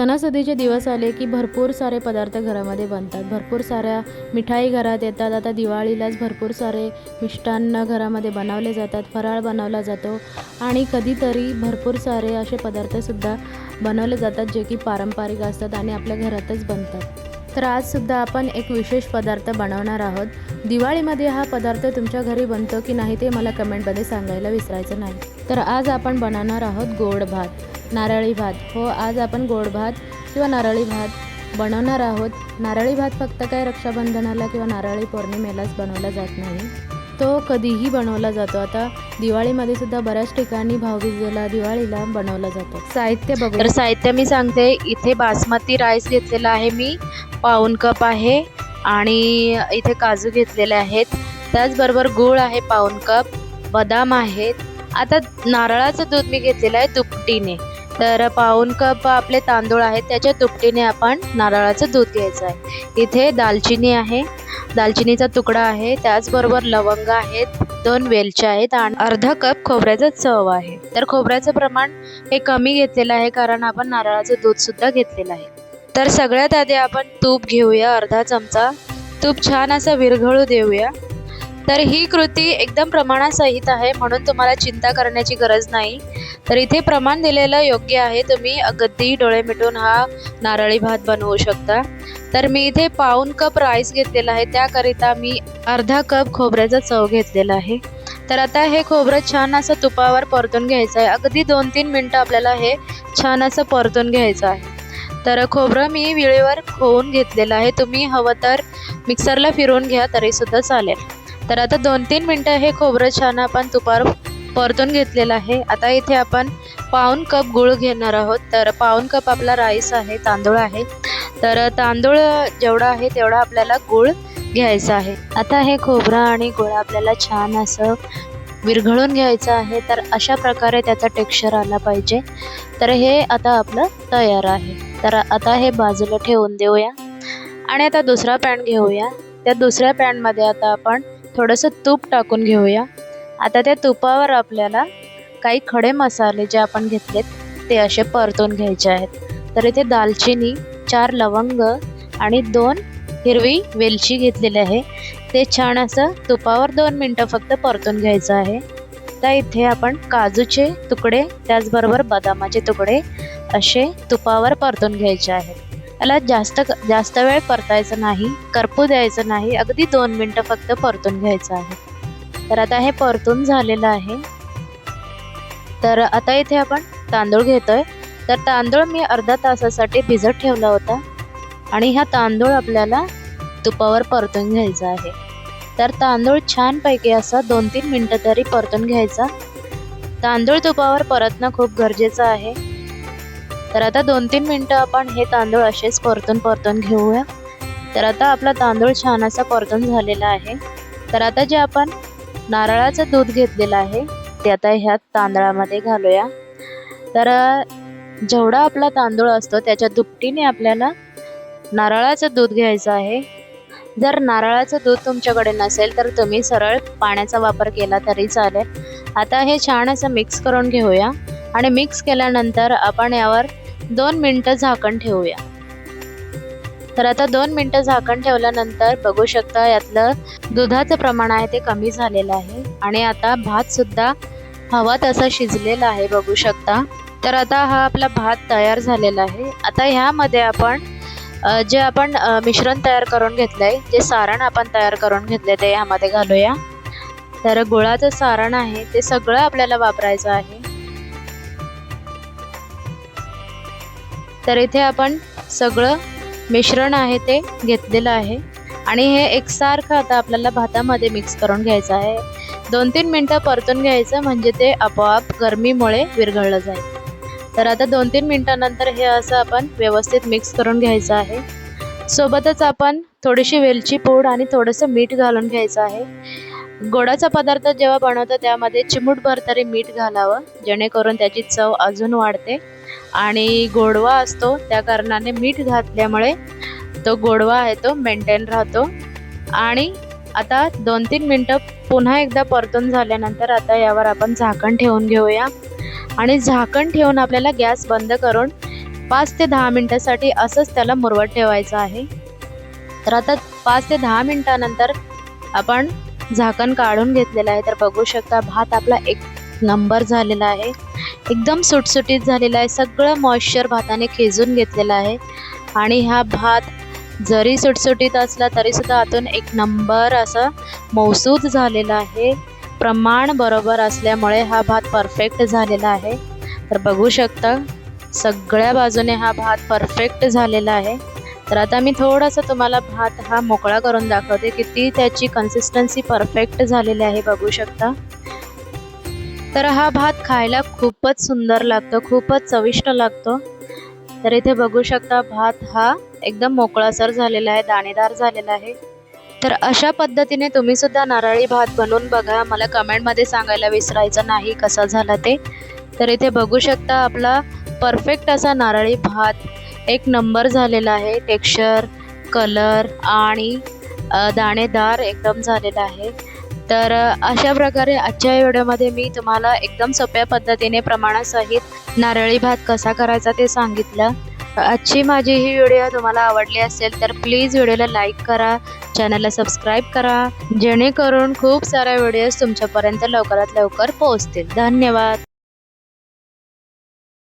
सणासुदीचे दिवस आले की भरपूर सारे पदार्थ घरामध्ये बनतात. भरपूर साऱ्या मिठाई घरात येतात. आता दिवाळीलाच भरपूर सारे मिष्टान्न घरामध्ये बनवले जातात. फराळ बनवला जातो आणि कधीतरी भरपूर सारे असे पदार्थसुद्धा बनवले जातात जे की पारंपरिक असतात आणि आपल्या घरातच बनतात. तर आजसुद्धा आपण एक विशेष पदार्थ बनवणार आहोत. दिवाळीमध्ये हा पदार्थ तुमच्या घरी बनतो की नाही ते मला कमेंटमध्ये सांगायला विसरायचं नाही. तर आज आपण बनवणार आहोत गोड भात. नारळी भात. हो आज आपण गोड भात किंवा नारळी भात बनवणार आहोत. नारळी भात फक्त काय रक्षाबंधनाला किंवा नारळी पौर्णिमेलाच बनवला जात नाही. तो कधीही बनवला जातो. आता दिवाळीमध्ये सुद्धा बऱ्याच ठिकाणी भाऊबीजेला दिवाळीला बनवला जातो. साहित्य बघू तर साहित्य मी सांगते. इथे बासमती राईस घेतलेला आहे मी. पाऊन कप आहे आणि इथे काजू घेतलेले आहेत. त्याचबरोबर गूळ आहे पाऊन कप. बदाम आहेत. आता नारळाचं दूध मी घेतलेलं आहे दुपटीने. तर पाऊन कप आपले तांदूळ आहेत त्याच्या दुपटीने आपण नारळाचं दूध घ्यायचं आहे. इथे दालचिनी आहे. दालचिनीचा तुकडा आहे. त्याचबरोबर लवंग आहेत. दोन वेलच्या आहेत आणि अर्धा कप खोबऱ्याचं चव आहे. तर खोबऱ्याचं प्रमाण हे कमी घेतलेलं आहे कारण आपण नारळाचं दूधसुद्धा घेतलेलं आहे. तर सगळ्यात आधी आपण तूप घेऊया. अर्धा चमचा. तूप छान असं विरघळू देऊया. तर ही कृती एकदम प्रमाणासहित आहे म्हणून तुम्हाला चिंता करण्याची गरज नाही. तर इथे प्रमाण दिलेलं योग्य आहे. तुम्ही अगदी डोळे मिटून हा नारळी भात बनवू शकता. तर मी इथे पाऊन कप राईस घेतलेला आहे. त्याकरिता मी अर्धा कप खोबऱ्याचा चव घेतलेला आहे. तर आता हे खोबरं छान असं तुपावर परतून घ्यायचं आहे. अगदी दोन तीन मिनटं आपल्याला हे छान असं परतून घ्यायचं आहे. तर खोबरं मी विळेवर खोवून घेतलेलं आहे. तुम्ही हवं तर मिक्सरला फिरवून घ्या तरीसुद्धा चालेल. तर आता दोन तीन मिनटं हे खोबरं छान आपण तुपावर परतून घेतलेलं आहे. आता इथे आपण पाऊन कप गूळ घेणार आहोत. तर पाऊन कप आपला राईस आहे तांदूळ आहे. तर तांदूळ जेवढा आहे तेवढा आपल्याला गूळ घ्यायचा आहे. आता हे खोबरं आणि गुळ आपल्याला छान असं विरघळून घ्यायचं आहे. तर अशा प्रकारे त्याचा टेक्स्चर आला पाहिजे. तर हे आता आपलं तयार आहे. तर आता हे बाजूला ठेवून देऊया. आणि आता दुसरा पॅन घेऊया. त्या दुसऱ्या पॅनमध्ये आता आपण थोडंसं तूप टाकून घेऊया. आता त्या तुपावर आपल्याला काही खडे मसाले जे आपण घेतलेत ते असे परतून घ्यायचे आहेत. तर इथे दालचिनी चार लवंग आणि दोन हिरवी वेलची घेतलेली आहे. ते छान असं तुपावर दोन मिनटं फक्त परतून घ्यायचं आहे. तर इथे आपण काजूचे तुकडे त्याचबरोबर बदामाचे तुकडे असे तुपावर परतून घ्यायचे आहेत. त्याला जास्त जास्त वेळ परतायचं नाही करपू द्यायचं नाही अगदी दोन मिनटं फक्त परतून घ्यायचं आहे. तर आता हे परतून झालेलं आहे. तर आता इथे आपण तांदूळ घेतोय. तर तांदूळ मी अर्धा तासासाठी भिजत ठेवला होता. आणि हा तांदूळ आपल्याला तुपावर परतून घ्यायचा आहे. तर तांदूळ छानपैकी असा दोन तीन मिनटं तरी परतून घ्यायचा. तांदूळ तुपावर परतणं खूप गरजेचं आहे. तर आता दोन तीन मिनटं आपण हे तांदूळ असेच परतून परतून घेऊया. तर आता आपला तांदूळ छान असा परतून झालेला आहे. तर आता जे आपण नारळाचं दूध घेतलेलं आहे ते आता ह्या तांदळामध्ये घालूया. तर जेवढा आपला तांदूळ असतो त्याच्या दुपटीने आपल्याला नारळाचं दूध घ्यायचं आहे. जर नारळाचं दूध तुमच्याकडे नसेल तर तुम्ही सरळ पाण्याचा वापर केला तरी चालेल. आता हे छान असं मिक्स करून घेऊया. आणि मिक्स केल्यानंतर आपण यावर दोन मिनटं झाकण ठेवूया. तर आता दोन मिनटं झाकण ठेवल्यानंतर बघू शकता यातलं दुधाचं प्रमाण आहे ते कमी झालेलं आहे आणि आता भात सुद्धा हवा तसा शिजलेला आहे बघू शकता. तर आता हा आपला भात तयार झालेला आहे. आता ह्यामध्ये आपण जे आपण मिश्रण तयार करून घेतलं आहे जे सारण आपण तयार करून घेतले ते ह्यामध्ये घालूया. तर गुळाचं सारण आहे ते सगळं आपल्याला वापरायचं आहे. तर इथे आपण सगळं मिश्रण आहे ते घेतलेलं आहे. आणि हे एकसारखं आता आपल्याला भातामध्ये मिक्स करून घ्यायचं आहे. दोन तीन मिनटं परतून घ्यायचं म्हणजे ते आपोआप गरमीमुळे विरघळलं जाईल. तर आता दोन तीन मिनटानंतर हे असं आपण व्यवस्थित मिक्स करून घ्यायचं आहे. सोबतच आपण थोडीशी वेलची पूड आणि थोडंसं मीठ घालून घ्यायचं आहे. गोडाचा पदार्थ जेव्हा बनवतो त्यामध्ये चिमूटभर तरी मीठ घालावं जेणेकरून त्याची चव अजून वाढते. आणि गोडवा असतो त्या कारणाने मीठ घातल्यामुळे तो गोडवा आहे तो मेंटेन राहतो. आणि आता दोन तीन मिनटं पुन्हा एकदा परतून झाल्यानंतर आता यावर आपण झाकण ठेवून घेऊया. आणि झाकण ठेवून आपल्याला गॅस बंद करून पाच ते दहा मिनटासाठी असंच त्याला मुरवत ठेवायचं आहे. तर आता पाच ते दहा मिनटानंतर आपण झाकण काढून घेतलेलं आहे. तर बघू शकता भात आपला एक नंबर झालेला आहे. एकदम सुटसुटीत झालेला आहे. सगळं मॉइश्चर भाताने खेचून घेतलेलं आहे. आणि हा भात जरी सुटसुटीत असला तरीसुद्धा आतून एक नंबर असं मौसूद झालेला आहे. प्रमाण बरोबर असल्यामुळे हा भात परफेक्ट झालेला आहे. तर बघू शकता सगळ्या बाजूने हा भात परफेक्ट झालेला आहे. तर आता मी थोडासा तुम्हाला भात हा मोकळा करून दाखवते किती त्याची कन्सिस्टन्सी परफेक्ट झालेली आहे. बघू शकता. तर हा भात खायला खूपच सुंदर लागतो खूपच चविष्ट लागतो. तर इथे बघू शकता भात हा एकदम मोकळासर झालेला आहे दाणेदार झालेला आहे. तर अशा पद्धतीने तुम्ही सुद्धा नारळी भात बनवून बघा. मला कमेंटमध्ये सांगायला विसरायचं नाही कसा झाला ते. तर इथे बघू शकता आपला परफेक्ट असा नारळी भात एक नंबर झालेला आहे. टेक्स्चर कलर आणि दाणेदार एकदम झालेला आहे. तर अशा प्रकारे आजच्या व्हिडिओमध्ये मी तुम्हाला एकदम सोप्या पद्धतीने प्रमाणासहित नारळी भात कसा करायचा ते सांगितलं. आजची माझी ही व्हिडिओ तुम्हाला आवडली असेल तर प्लीज व्हिडिओला लाईक करा चॅनलला सबस्क्राईब करा जेणेकरून खूप साऱ्या व्हिडिओज तुमच्यापर्यंत लवकरात लवकर पोहोचतील. धन्यवाद.